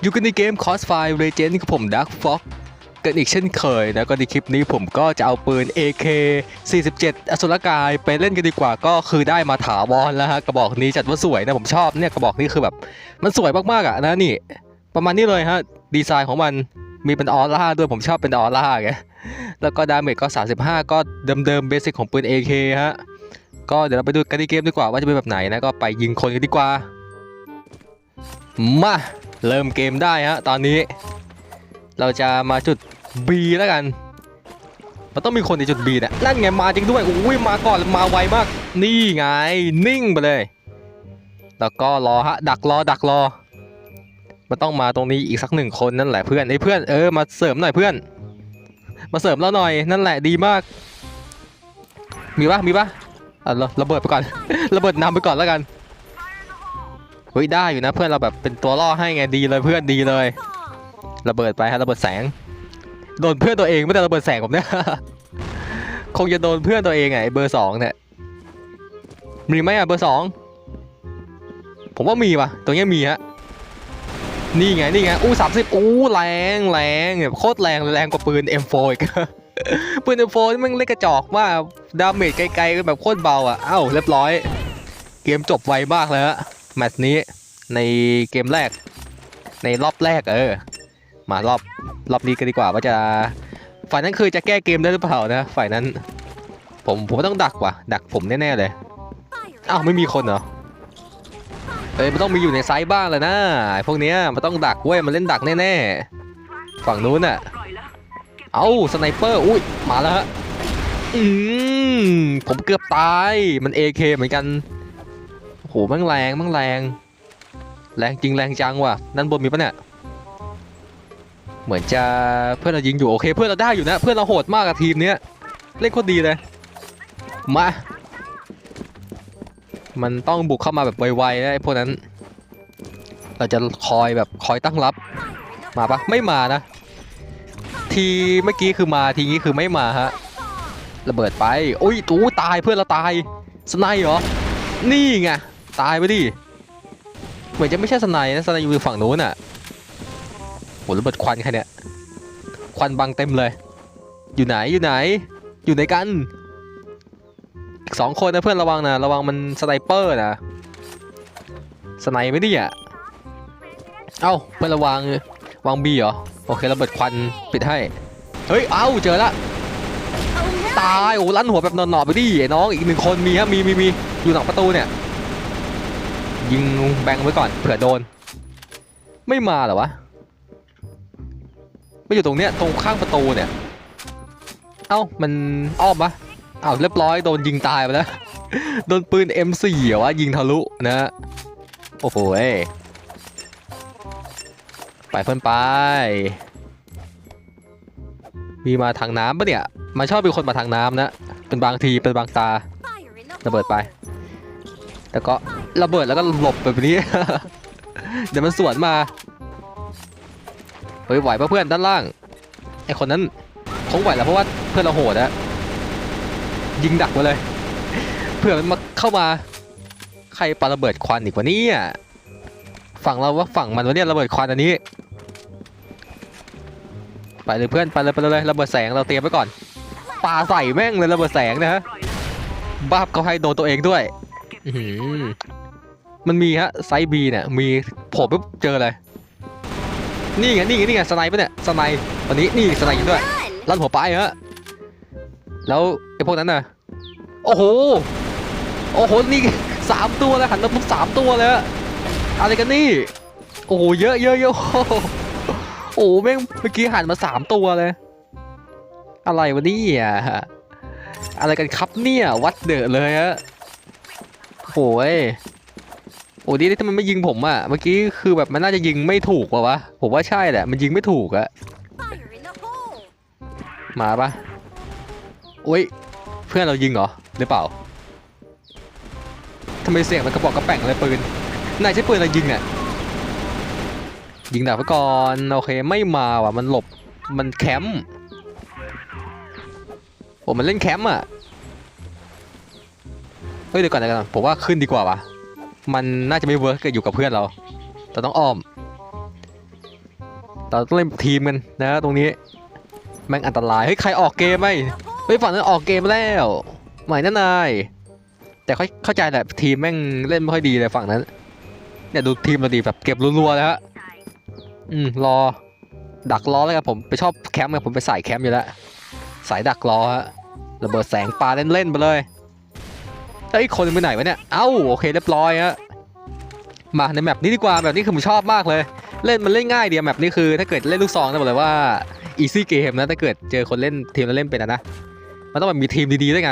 อยู่กันในเกม Crossfire Legend กับผมดักฟ็อกกันอีกเช่นเคยนะก็ในคลิปนี้ผมก็จะเอาปืน AK 47 อสุรกายไปเล่นกันดีกว่าก็คือได้มาถาวรแล้วฮะกระบอกนี้จัดว่าสวยนะผมชอบเนี่ยกระบอกนี้คือแบบ มันสวยมากๆอะนะนี่ ประมาณนี้เลยฮะดีไซน์ของมันมีเป็นออร่าด้วยผมชอบเป็นออร่าไงแล้วก็ดาเมจก็ 35 ก็เดิมๆเบสิกของปืน AK ฮะก็เดี๋ยวเราไปดูกันในเกมดีกว่าว่าจะเป็นแบบไหนนะก็ไปยิงคนกันดีกว่ามา เริ่มเกมได้ฮะตอนนี้ เราจะมาจุด B แล้วกัน มันต้องมีคนในจุด B นี่ยนั่นไงมาจริงด้วยอุ้ยมาก่อนมาไวมาก นี่ไงนิ่งไปเลย แล้วก็รอฮะดักรอดักรอมันต้องมาตรงนี้อีกสักหนึ่งคนนั่นแหละเพื่อนไอ้เพื่อนเออมาเสริมหน่อยเพื่อน มาเสริมเราหน่อยนั่นแหละดีมาก มีปะมีปะอะระระเบิดไปก่อน ระเบิดนำไปก่อนแล้วกัน เฮ้ยได้อยู่นะเพื่อนเราแบบเป็นตัวล่อให้ไงดีเลยเพื่อนดีเลย ระเบิดไปฮะระเบิดแสง โดนเพื่อนตัวเองไม่ได้ระเบิดแสงผมเนี่ยคงจะโดนเพื่อนตัวเองไงเบอร์สองเนี่ยมีไหมอะเบอร์สองผมว่ามีว่ะตรงเนี้ยมีฮะนี่ไงนี่ไงอู้สามสิบอู้แรงแรงแบบโคตรแรงแรงกว่าปืน M4 อีกปืน M4 นี่มันเล็กกระจอกมากดาเมจไกลๆแบบโคตรเบาอะเอ้าเรียบร้อย เกมจบไวมากเลยฮะ แมตช์นี้ในเกมแรก ในรอบแรกเออ มารอบรอบนี้กันดีกว่าว่าจะฝ่ายนั้นคือจะแก้เกมได้หรือเปล่านะฝ่ายนั้น ผมผมต้องดักว่ะ ดักผมแน่ๆเลยอ้าวไม่มีคนเหรอเอ้ยมันต้องมีอยู่ในไซส์บ้างแหละนะไอพวกเนี้ยมันต้องดักเว้ยมันเล่นดักแน่ๆฝั่งนู้นน่ะเอ้าสไนเปอร์อุ้ยมาแล้วฮะอืมผมเกือบตายมัน AK เหมือนกัน โอ้โหมั่งแรงมั่งแรง แรงจริงแรงจังว่ะด้านบนมีปะเนี่ยเหมือนจะเพื่อนเรายิงอยู่โอเค เพื่อนเราได้อยู่นะ เพื่อนเราโหดมากกับทีมเนี้ยเล่นโคตรดีเลยมา มันต้องบุกเข้ามาแบบไวๆนะไอ้พวกนั้น เราจะคอยแบบคอยตั้งรับ มาปะไม่มานะ ทีเมื่อกี้คือมาทีนี้คือไม่มาฮะระเบิดไป อุ้ยตูตายเพื่อนเราตายสไนด์เหรอ นี่ไง ตายไปดิ เหมือนจะไม่ใช่สไนด์นะสไนด์อยู่ฝั่งนู้นอะโหระเบิดควันใครเนี่ย ควันบังเต็มเลย อยู่ไหนอยู่ไหน อยู่ไหนกันอีกสองคนนะเพื่อนระวังนะระวังมันสไนเปอร์นะสไนไม่ดิอะเอ้าเพื่อนระวังวางบีเหรอโอเคระเบิดควันปิดให้เฮ้ยเอ้าเจอละตายโอ้ลั่นหัวแบบนอนๆไปดิไอ้น้องอีกหนึ่งคนมีครับมีมีมีอยู่หลังประตูเนี่ย ยิงแบงไว้ก่อนเผื่อโดน ไม่มาเหรอวะไม่อยู่ตรงเนี้ยตรงข้างประตูเนี่ย เอ้ามันอ้อมปะเอ้าเรียบร้อยโดนยิงตายไปแล้ว โดนปืน M4 เหรอวะยิงทะลุนะ โอ้โหเอ้ไปเพื่อนไป มีมาทางน้ำปะเนี่ย มันชอบมีคนมาทางน้ำนะ เป็นบางทีเป็นบางตาระเบิดไป แล้วก็ ระเบิดแล้วก็หลบแบบนี้ เดี๋ยวมันสวนมาเฮ้ยไหวปะเพื่อนด้านล่างไอคนนั้นคงไหวแล้วเพราะว่าเพื่อนเราโหดอะยิงดักไว้เลย เพื่อมันมาเข้ามา ใครปาระเบิดควันอีกวะเนี่ยฝั่งเราว่าฝั่งมันวะเนี่ยระเบิดควันอันนี้ไปเลยเพื่อนไปเลยไปเลยระเบิดแสงเราเตรียมไว้ก่อนปาใส่แม่งเลยระเบิดแสงนะฮะบ้าบเขาให้โดนตัวเองด้วยอือ มันมีฮะไซส์บีเนี่ยมีโผล่ปุ๊บเจอเลย นี่ไงนี่ไงนี่ไงสไนป์ปะเนี่ยสไนป์ตอนนี้นี่สไนป์ด้วยลั่นหัวไปฮะแล้วไอ้พวกนั้นน่ะโอ้โหโอ้โหนี่สามตัวเลยหันมาปุ๊บสามตัวเลยอะไรกันนี่ โอ้โหเยอะเยอะเยอะโอ้โหแม่งเมื่อกี้หันมาสามตัวเลย อะไรวะนี่ยอะไรกันครับเนี่ยวัดเดอะเลยฮะโอ้ย อ้ดีที่มันไม่ยิงผมอะเมื่อกี้คือแบบมันน่าจะยิงไม่ถูกว่ะวะ ผมว่าใช่แหละ มันยิงไม่ถูกอะมาปะโอ้ย เพื่อนเรายิงเหรอ หรือเปล่าทำไมเสียงมันกระบอกกระแป่งอะไรปืน นายใช้ปืนอะไรยิงอะยิงดักไว้ก่อน โอเค ไม่มาว่ะ มันหลบ มันแคมป์ โอ้มันเล่นแคมป์อะ เฮ้ยเดี๋ยวก่อนเดี๋ยวก่อนผมว่าขึ้นดีกว่าว่ะ มันน่าจะไม่เวิร์กเกับอยู่กับเพื่อนเราเราต้องอ้อมเราต้องเล่นทีมกันนะตรงนี้แม่งอันตรายเฮ้ยใครออกเกมไหมเฮ้ยฝั่งนั้นออกเกมแล้วหม่นั่นนายแต่เขาเข้าใจแหละทีมแม่งเล่นไม่ค่อยดีเลยฝั่งนั้น เนี่ยดูทีมเราดีแบบเก็บรัวๆเลยฮะอืมรอ ดักล้อแล้วกันผมไปชอบแคมป์ไงผมไปใส่แคมป์อยู่แล้วสายดักล้อฮะระเบิดแสงปลาเล่นๆไปเลย เอ้ยอีกคนไปไหนวะเนี่ย เอ้าโอเคเรียบร้อยฮะ มาในแมปนี้ดีกว่าแบบนี้คือผมชอบมากเลย เล่นมันเล่นง่ายเดียวแมปนี้คือ ถ้าเกิดเล่นลูกซองนะบอกเลยว่า easy game นะถ้าเกิดเจอคนเล่นทีมแล้วเล่นเป็นนะ มันต้องแบบมีทีมดีๆด้วยไง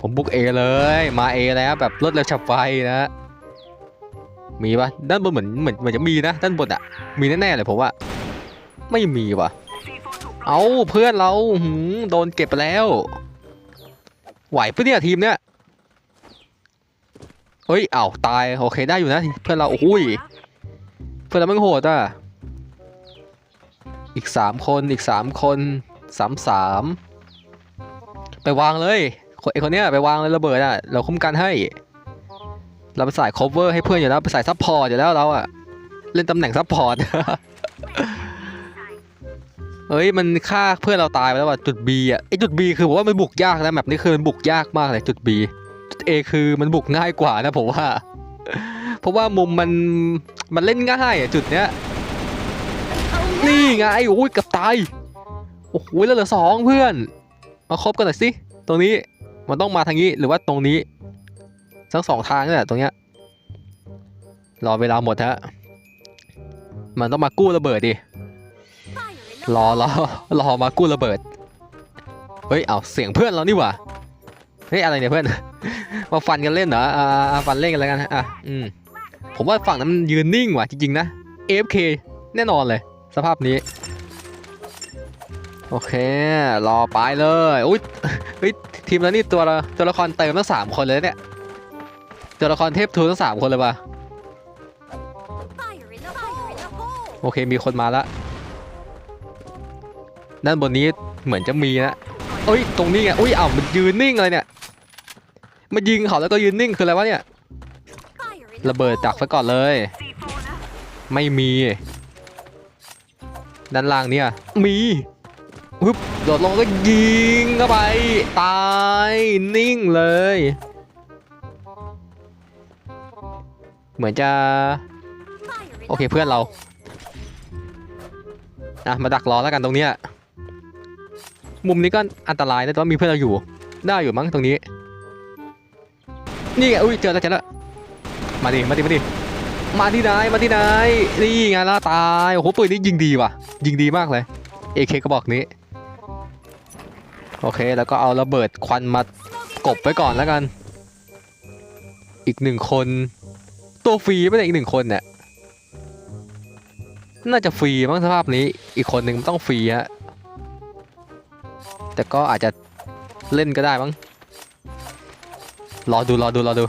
ผมบุก A เลยมา A แล้วแบบรวดเร็วฉับไวนะมีปะด้านบนเหมือนเหมือนเหมือนจะมีนะด้านบนอะมีแน่ๆเลยผมว่า ไม่มีว่ะ เอาเพื่อนเราโดนเก็บไปแล้ว ไหวปะเนี่ยทีมเนี้ยเฮ้ยเอ้าตายโอเคได้อยู่นะเพื่อนเราโอ้ยเพื่อนเราไม่งโหดอะอีกสามคนอีกสามคนสามสามไปวางเลยไอคนเนี้ยไปวางเลยระเบิดอะเราคุ้มกันให้ เราไปใส่ cover ให้เพื่อนอยู่แล้วไปใส่ซัพพอร์ตอยู่แล้วเราอะเล่นตำแหน่งซัพพอร์ต เฮ้ยมันฆ่าเพื่อนเราตายไปแล้วว่ะจุด B อะไอจุด B คือผมว่ามันบุกยากนะแบบนี้คือมันบุกยากมากเลยจุด B จุด A คือมันบุกง่ายกว่านะผมว่า เพราะว่ามุมมันมันเล่นง่ายอะจุดเนี้ยนี่ไงโอ้ยกับตายโอ้โหแล้วเหลือสองเพื่อน มาครบกันหน่อยสิตรงนี้มันต้องมาทางนี้หรือว่าตรงนี้ทั้งสองทางนี่แหละตรงเนี้ยรอเวลาหมดฮะมันต้องมากู้ระเบิดดิ รอรอรอมากู้ระเบิด เฮ้ย เอาเสียงเพื่อนเรานี่หว่า เฮ้ย อะไรเนี่ยเพื่อน มาฟันกันเล่นเหรอ อ่า ฟันเล่นกันแล้วกันฮะอะ อืม ผมว่าฝั่งนั้นมันยืนนิ่งว่ะจริงๆนะ AFK แน่นอนเลย สภาพนี้ โอเค รอไปเลย อุ้ย เฮ้ย ทีมเรานี่ตัวละตัวละครเติมทั้งสามคนเลยเนี่ย ตัวละครเทพทูทั้งสามคนเลยว่ะ โอเค มีคนมาแล้ว ด้านบนนี้เหมือนจะมีนะเอ้ยตรงนี้ไงอุ้ยอ้าวมันยืนนิ่งเลยเนี่ยมันยิงเขาแล้วก็ยืนนิ่งคืออะไรวะเนี่ยระเบิดดักไว้ก่อนเลย ไม่มี ด้านล่างเนี่ยมีปึ๊บโดดลงก็ยิงเข้าไป ตายนิ่งเลย เหมือนจะ โอเคเพื่อนเราอะมาดักรอแล้วกันตรงเนี้ย มุมนี้ก็อันตรายนะแต่ว่ามีเพื่อนเราอยู่ ได้อยู่มั้งตรงนี้ นี่ไงอุ้ยเจอแล้วเจอแล้วมาดิมาดิมาดิมาที่ไหนมาที่ไหนนี่ไงล่ะตายโอ้โหปืนนี้ยิงดีว่ะ ยิงดีมากเลย AK กระบอกนี้ โอเคแล้วก็เอาระเบิดควันมากบไว้ก่อนแล้วกัน อีกหนึ่งคน ตัวฟรีไม่ได้อีกหนึ่งคนเนี่ยน่าจะฟรีมั้งสภาพนี้ อีกคนหนึ่งต้องฟรีฮะ แต่ก็อาจจะเล่นก็ได้มั้งรอดูรอดูรอดู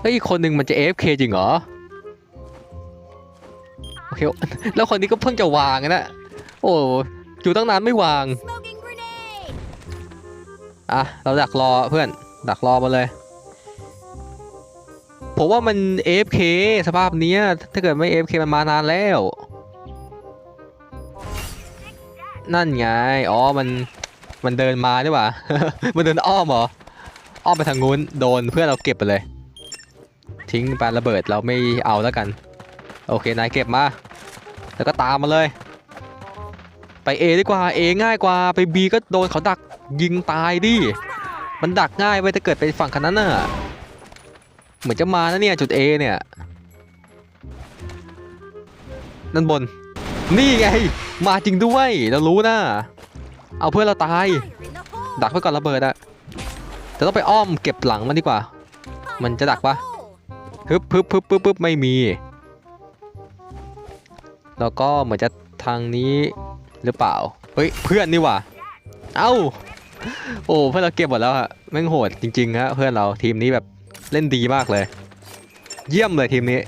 เฮ้ยอีกคนหนึ่งมันจะ AFK จริงเหรอโอเคแล้วคนนี้ก็เพิ่งจะวางนะโอ้อยู่ตั้งนานไม่วาง Smoking grenade! อะเราดักรอเพื่อนดักรอมาเลยผมว่ามัน AFK สภาพเนี้ยถ้าเกิดไม่ AFK มันมานานแล้ว นั่นไง อ๋อ มัน มันเดินมาดีกว่า มันเดินอ้อมเหรอ อ้อมไปทางนู้น โดนเพื่อนเราเก็บไปเลย ทิ้งไประเบิดเราไม่เอาแล้วกัน โอเคนายเก็บมา แล้วก็ตามมาเลย ไป A ดีกว่า A ง่ายกว่า ไป B ก็โดนเขาดักยิงตายดิ มันดักง่ายไปถ้าเกิดไปฝั่งคันนั้นน่ะ เหมือนจะมานะเนี่ยจุด A เนี่ยนั่นบน นี่ไง มาจริงด้วยเรารู้นะ เอาเพื่อนเราตาย ดักไว้ก่อนระเบิดอะแต่ต้องไปอ้อมเก็บหลังมันดีกว่า มันจะดักปะฮึบฮึบฮึบฮึบฮึบไม่มี แล้วก็เหมือนจะทางนี้หรือเปล่า เฮ้ยเพื่อนนี่ว่าเอ้า โอ้เพื่อนเราเก็บหมดแล้วอะแม่งโหดจริงๆฮะเพื่อนเราทีมนี้แบบเล่นดีมากเลย เยี่ยมเลยทีมนี้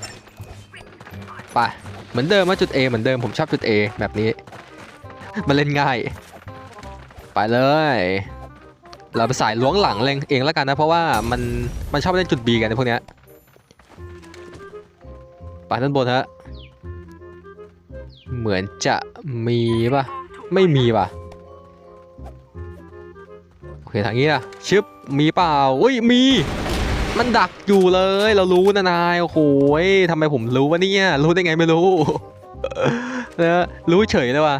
ไป เหมือนเดิมว่าจุด A เหมือนเดิมผมชอบจุด A แบบนี้ มันเล่นง่าย ไปเลย เราไปสายล้วงหลังเองเองแล้วกันนะ เพราะว่ามันมันชอบเล่นจุด B กันในพวกเนี้ยไปด้านบนฮะเหมือนจะมีป่ะไม่มีป่ะโอเคทางนี้ล่ะชึบมีเปล่าอุ้ยมี มันดักอยู่เลย เรารู้นะนายโอ้โหทำไมผมรู้วะเนี่ยรู้ได้ไงไม่รู้นะรู้เฉยเลยว่ะ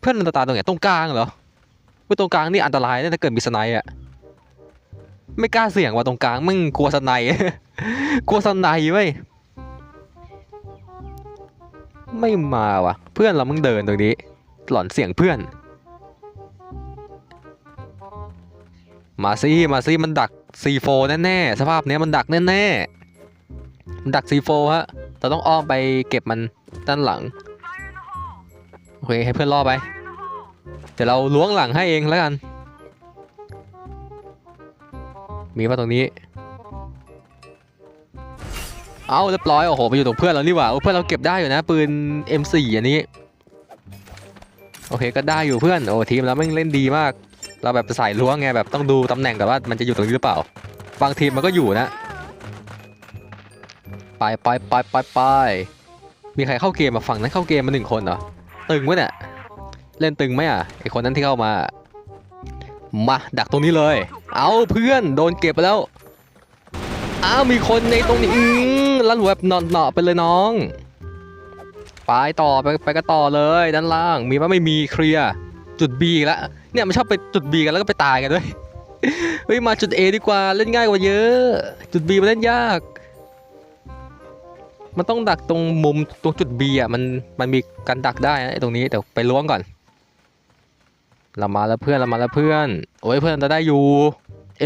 เพื่อนมันตาตรงไหนตรงกลางเหรอว่าตรงกลางนี่อันตรายนะถ้าเกิดมีสไนอะไม่กล้าเสี่ยงว่าตรงกลางมึงกลัวสไนกลัวสไนด์เว้ยไม่มาว่ะ เพื่อนเรามึงเดินตรงนี้ หลอนเสียงเพื่อน มาซิมาซิมันดัก C4 แน่ๆ สภาพเนี้ยมันดักแน่ๆ มันดัก C4 ฮะ เราต้องอ้อมไปเก็บมันด้านหลัง โอเค ให้เพื่อนล่อไป เดี๋ยวเราล้วงหลังให้เองแล้วกัน มีป่ะตรงนี้ เอาเรียบร้อย โอ้โห ไปอยู่ตรงเพื่อนเรานี่หว่า เพื่อนเราเก็บได้อยู่นะ ปืน M4 อันนี้ โอเค ก็ได้อยู่เพื่อน โอ้ทีมเราแม่งเล่นดีมาก เราแบบสายล้วงไงแบบต้องดูตำแหน่งแต่ว่ามันจะอยู่ตรงนี้หรือเปล่า บางทีมมันก็อยู่นะไปไปไปไปไปมีใครเข้าเกมมาฝั่งนั้นเข้าเกมมาหนึ่งคนเหรอตึงวะเนี่ยเล่นตึงไหมอะไอคนนั้นที่เข้ามามาดักตรงนี้เลย เอาเพื่อนโดนเก็บไปแล้วอ้าวมีคนในตรงนี้อืมลั่นแบบเนาะๆไปเลยน้องไปต่อไปไปกันต่อเลยด้านล่าง มีปะไม่มีเคลียร์จุด B อีกแล้ว เนี่ยมันชอบไปจุด B กันแล้วก็ไปตายกันด้วยเฮ้ยมาจุด A ดีกว่าเล่นง่ายกว่าเยอะ จุด B มันเล่นยาก มันต้องดักตรงมุมตรงจุด B อะมันมันมีการดักได้นะตรงนี้เดี๋ยวไปล้วงก่อนเรามาแล้วเพื่อนเรามาแล้วเพื่อนโอ้ยเพื่อนจะได้อยู่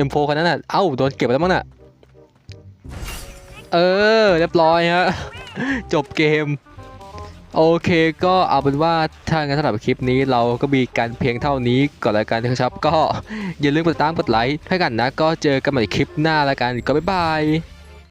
M4 คนนั้นน่ะเอ้าโดนเก็บไปแล้วมั้งน่ะเออเรียบร้อยฮะจบเกม โอเคก็เอาเป็นว่าถ้างั้นสำหรับคลิปนี้เราก็มีการเพียงเท่านี้ก่อนแล้วกันนะครับ ก็อย่าลืมกดติดตามกดไลค์ให้กันนะ ก็เจอกันใหม่คลิปหน้าแล้วกันก็บ๊ายบาย